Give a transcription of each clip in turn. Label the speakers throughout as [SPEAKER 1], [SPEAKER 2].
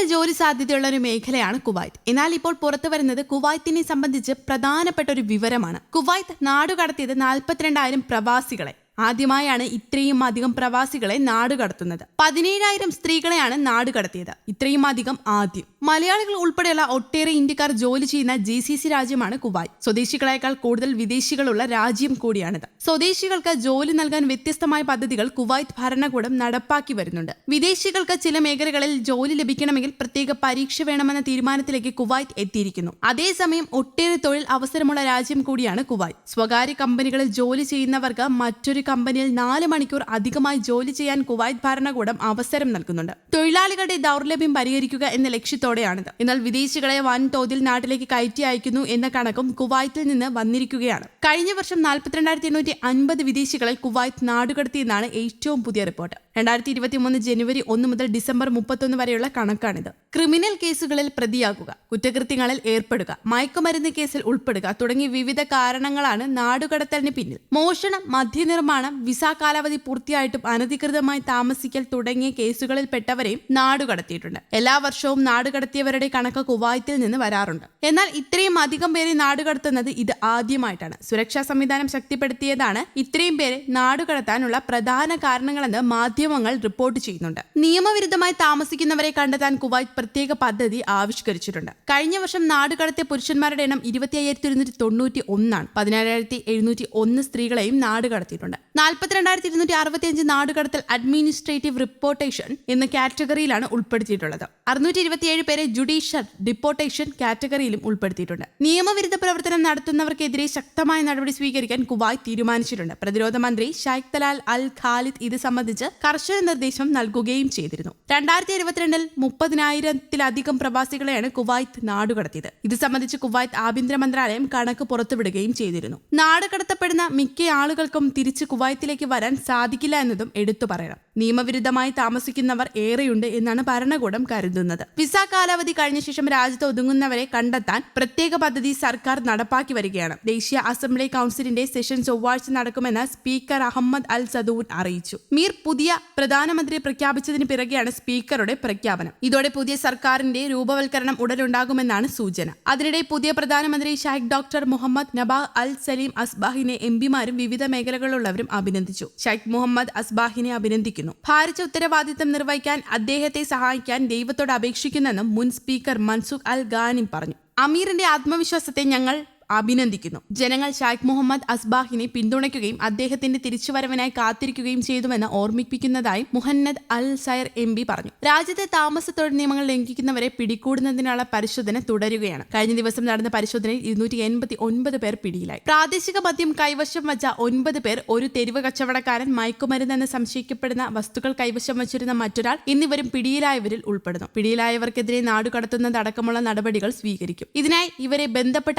[SPEAKER 1] ഏറെ ജോലി സാധ്യതയുള്ള ഒരു മേഖലയാണ് കുവൈത്ത്. എന്നാൽ ഇപ്പോൾ പുറത്തു വരുന്നത് കുവൈത്തിനെ സംബന്ധിച്ച് പ്രധാനപ്പെട്ട ഒരു വിവരമാണ്. കുവൈത്ത് നാടുകടത്തിയത് നാൽപ്പത്തിരണ്ടായിരം പ്രവാസികളെ. ആദ്യമായാണ് ഇത്രയും അധികം പ്രവാസികളെ നാടുകടത്തുന്നത് പതിനേഴായിരം സ്ത്രീകളെയാണ് നാടുകടത്തിയത് ഇത്രയും അധികം ആദ്യം. മലയാളികൾ ഉൾപ്പെടെയുള്ള ഒട്ടേറെ ഇന്ത്യക്കാർ ജോലി ചെയ്യുന്ന ജി സി സി രാജ്യമാണ് കുവൈറ്റ് സ്വദേശികളെക്കാൾ കൂടുതൽ വിദേശികളുള്ള രാജ്യം കൂടിയാണിത്. സ്വദേശികൾക്ക് ജോലി നൽകാൻ വ്യത്യസ്തമായ പദ്ധതികൾ കുവൈറ്റ് ഭരണകൂടം നടപ്പാക്കി വരുന്നുണ്ട്. വിദേശികൾക്ക് ചില മേഖലകളിൽ ജോലി ലഭിക്കണമെങ്കിൽ പ്രത്യേക പരീക്ഷ വേണമെന്ന തീരുമാനത്തിലേക്ക് കുവൈറ്റ് എത്തിയിരിക്കുന്നു. അതേസമയം ഒട്ടേറെ തൊഴിൽ അവസരമുള്ള രാജ്യം കൂടിയാണ് കുവൈറ്റ് സ്വകാര്യ കമ്പനികളിൽ ജോലി ചെയ്യുന്നവർക്ക് മറ്റൊരു കമ്പനിയിൽ നാല് മണിക്കൂർ അധികമായി ജോലി ചെയ്യാൻ കുവൈറ്റ് ഭരണകൂടം അവസരം നൽകുന്നുണ്ട്. തൊഴിലാളികളുടെ ദൗർലഭ്യം പരിഹരിക്കുക എന്ന ലക്ഷ്യത്തോടെയാണിത്. എന്നാൽ വിദേശികളെ വൻതോതിൽ നാട്ടിലേക്ക് കയറ്റി അയക്കുന്നു എന്ന കണക്കും കുവൈത്തിൽ നിന്ന് വന്നിരിക്കുകയാണ്. കഴിഞ്ഞ വർഷം നാൽപ്പത്തിരണ്ടായിരത്തി എണ്ണൂറ്റി അൻപത് വിദേശികളെ കുവൈത്ത് നാടുകടത്തിയെന്നാണ് ഏറ്റവും പുതിയ റിപ്പോർട്ട്. രണ്ടായിരത്തി ഇരുപത്തി മൂന്ന് ജനുവരി ഒന്ന് മുതൽ ഡിസംബർ മുപ്പത്തൊന്ന് വരെയുള്ള കണക്കാണിത്. ക്രിമിനൽ കേസുകളിൽ പ്രതിയാകുക കുറ്റകൃത്യങ്ങളിൽ ഏർപ്പെടുക മയക്കുമരുന്ന് കേസിൽ ഉൾപ്പെടുക തുടങ്ങിയ വിവിധ കാരണങ്ങളാണ് നാടുകടത്തലിന് പിന്നിൽ. മോഷണം മദ്യനിർമ്മാണം വിസ കാലാവധി പൂർത്തിയായിട്ടും അനധികൃതമായി താമസിക്കൽ തുടങ്ങിയ കേസുകളിൽ പെട്ടവരെയും നാടുകടത്തിയിട്ടുണ്ട്. എല്ലാ വർഷവും നാടുകടത്തിയവരുടെ കണക്ക് കുവൈത്തിൽ നിന്ന് വരാറുണ്ട്. എന്നാൽ ഇത്രയും അധികം പേരെ നാടുകടത്തുന്നത് ഇത് ആദ്യമായിട്ടാണ്. സുരക്ഷാ സംവിധാനം ശക്തിപ്പെടുത്തിയതാണ് ഇത്രയും പേരെ നാടുകടത്താനുള്ള പ്രധാന കാരണങ്ങളെന്ന് മാധ്യമങ്ങൾ റിപ്പോർട്ട് ചെയ്യുന്നുണ്ട്. നിയമവിരുദ്ധമായി താമസിക്കുന്നവരെ കണ്ടെത്താൻ കുവൈറ്റ് പ്രത്യേക പദ്ധതി ആവിഷ്കരിച്ചിട്ടുണ്ട്. കഴിഞ്ഞ വർഷം നാടുകടത്തിയ പുരുഷന്മാരുടെ എണ്ണം ഇരുപത്തി അയ്യായിരത്തി ഒരുന്നൂറ്റി തൊണ്ണൂറ്റി ഒന്നാണ്. പതിനാലായിരത്തി എഴുന്നൂറ്റി ഒന്ന് സ്ത്രീകളെയും നാടുകടത്തിയിട്ടുണ്ട്. നാൽപ്പത്തിരണ്ടായിരത്തി ഇരുന്നൂറ്റി അറുപത്തി അഞ്ച് നാടുകടത്തൽ അഡ്മിനിസ്ട്രേറ്റീവ് റിപ്പോർട്ടേഷൻ എന്ന കാറ്റഗറിയിലാണ് ഉൾപ്പെടുത്തിയിട്ടുള്ളത്. അറുന്നൂറ്റി ഇരുപത്തിയേഴ് പേരെ ജുഡീഷ്യൽ ഡിപ്പോർട്ടേഷൻ കാറ്റഗറിയിലും ഉൾപ്പെടുത്തിയിട്ടുണ്ട്. നിയമവിരുദ്ധ പ്രവർത്തനം നടത്തുന്നവർക്കെതിരെ ശക്തമായ നടപടി സ്വീകരിക്കാൻ കുവൈറ്റ് തീരുമാനിച്ചിട്ടുണ്ട്. പ്രതിരോധ മന്ത്രി ഷൈഖ് തലാൽ അൽ ഖാലിദ് ഇത് സംബന്ധിച്ച് കർശന നിർദ്ദേശം നൽകുകയും ചെയ്തിരുന്നു. രണ്ടായിരത്തി ഇരുപത്തിരണ്ടിൽ മുപ്പതിനായിരത്തിലധികം പ്രവാസികളെയാണ് കുവൈത്ത് നാടുകടത്തിയത്. ഇത് സംബന്ധിച്ച് കുവൈത്ത് ആഭ്യന്തര മന്ത്രാലയം കണക്ക് പുറത്തുവിടുകയും ചെയ്തിരുന്നു. നാടുകടത്തപ്പെടുന്ന മിക്ക ആളുകൾക്കും തിരിച്ച് കുവൈത്തിലേക്ക് വരാൻ സാധിക്കില്ല എന്നതും എടുത്തു പറയണം. നിയമവിരുദ്ധമായി താമസിക്കുന്നവർ ഏറെയുണ്ട് എന്നാണ് ഭരണകൂടം കരുതുന്നത്. വിസ കാലാവധി കഴിഞ്ഞ ശേഷം രാജ്യത്ത് ഒതുങ്ങുന്നവരെ കണ്ടെത്താൻ പ്രത്യേക പദ്ധതി സർക്കാർ നടപ്പാക്കി വരികയാണ്. ദേശീയ അസംബ്ലി കൌൺസിലിന്റെ സെഷൻ ചൊവ്വാഴ്ച നടക്കുമെന്ന് സ്പീക്കർ അഹമ്മദ് അൽ സദൂൻ അറിയിച്ചു. മീർ പുതിയ പ്രധാനമന്ത്രിയെ പ്രഖ്യാപിച്ചതിന് പിറകെയാണ് സ്പീക്കറുടെ പ്രഖ്യാപനം. ഇതോടെ പുതിയ സർക്കാരിന്റെ രൂപവൽക്കരണം ഉടലുണ്ടാകുമെന്നാണ് സൂചന. അതിനിടെ പുതിയ പ്രധാനമന്ത്രി ഷൈഖ് ഡോക്ടർ മുഹമ്മദ് നബാ അൽ സലീം അസ്ബാഹിനെ എം പിമാരും വിവിധ മേഖലകളിലുള്ളവരും അഭിനന്ദിച്ചു. ഷൈഖ് മുഹമ്മദ് അസ്ബാഹിനെ അഭിനന്ദിക്കുന്നു. ഭാരിച്ച ഉത്തരവാദിത്തം നിർവഹിക്കാൻ അദ്ദേഹത്തെ സഹായിക്കാൻ ദൈവത്തോട് അപേക്ഷിക്കുന്നെന്നും മുൻ സ്പീക്കർ മൻസുഖ് അൽ ഗാനിം പറഞ്ഞു. അമീറിന്റെ ആത്മവിശ്വാസത്തെ ഞങ്ങൾ അഭിനന്ദിക്കുന്നു. ജനങ്ങൾ ഷാഖ് മുഹമ്മദ് അസ്ബാഹിനെ പിന്തുണയ്ക്കുകയും അദ്ദേഹത്തിന്റെ തിരിച്ചുവരവിനായി കാത്തിരിക്കുകയും ചെയ്തുവെന്ന് ഓർമ്മിപ്പിക്കുന്നതായി മുഹമ്മദ് അൽ സയർ എം പറഞ്ഞു. രാജ്യത്തെ താമസ തൊഴിൽ നിയമങ്ങൾ ലംഘിക്കുന്നവരെ പിടികൂടുന്നതിനുള്ള പരിശോധന തുടരുകയാണ്. കഴിഞ്ഞ ദിവസം നടന്ന പരിശോധനയിൽ ഇരുന്നൂറ്റി എൺപത്തി ഒൻപത് പേർ പിടിയിലായി. പ്രാദേശിക മദ്യം കൈവശം വച്ച ഒൻപത് പേർ ഒരു തെരുവ് കച്ചവടക്കാരൻ മയക്കുമരുന്നെന്ന് സംശയിക്കപ്പെടുന്ന വസ്തുക്കൾ കൈവശം വച്ചിരുന്ന മറ്റൊരാൾ എന്നിവരും പിടിയിലായവരിൽ ഉൾപ്പെടുന്നു. പിടിയിലായവർക്കെതിരെ നാടുകടത്തുന്നതടക്കമുള്ള നടപടികൾ സ്വീകരിക്കും. ഇതിനായി ഇവരെ ബന്ധപ്പെട്ട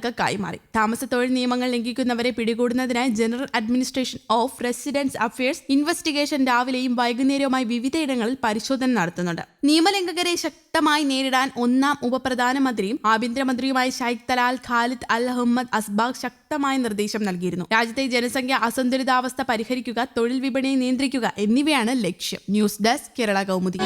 [SPEAKER 1] അധികാരികൾക്ക് കൈമാറി താമസ തൊഴിൽ നിയമങ്ങൾ ലംഘിക്കുന്നവരെ പിടികൂടുന്നതിനായി general administration of residence affairs investigation രാവിലെയും വൈകുന്നേരവുമായി വിവിധയിടങ്ങളിൽ പരിശോധന നടത്തുന്നുണ്ട്. നിയമലംഘകരെ ശക്തമായി നേരിടാൻ ഒന്നാം ഉപപ്രധാനമന്ത്രിയും ആഭ്യന്തരമന്ത്രിയുമായ Sheikh Talal Khalid Al Ahmad ശക്തമായ നിർദ്ദേശം നൽകിയിരുന്നു. രാജ്യത്തെ ജനസംഖ്യ അസന്തുലിതാവസ്ഥ പരിഹരിക്കുക തൊഴിൽ വിപണിയെ നിയന്ത്രിക്കുക എന്നിവയാണ് ലക്ഷ്യം. News desk Kerala Kaumudi.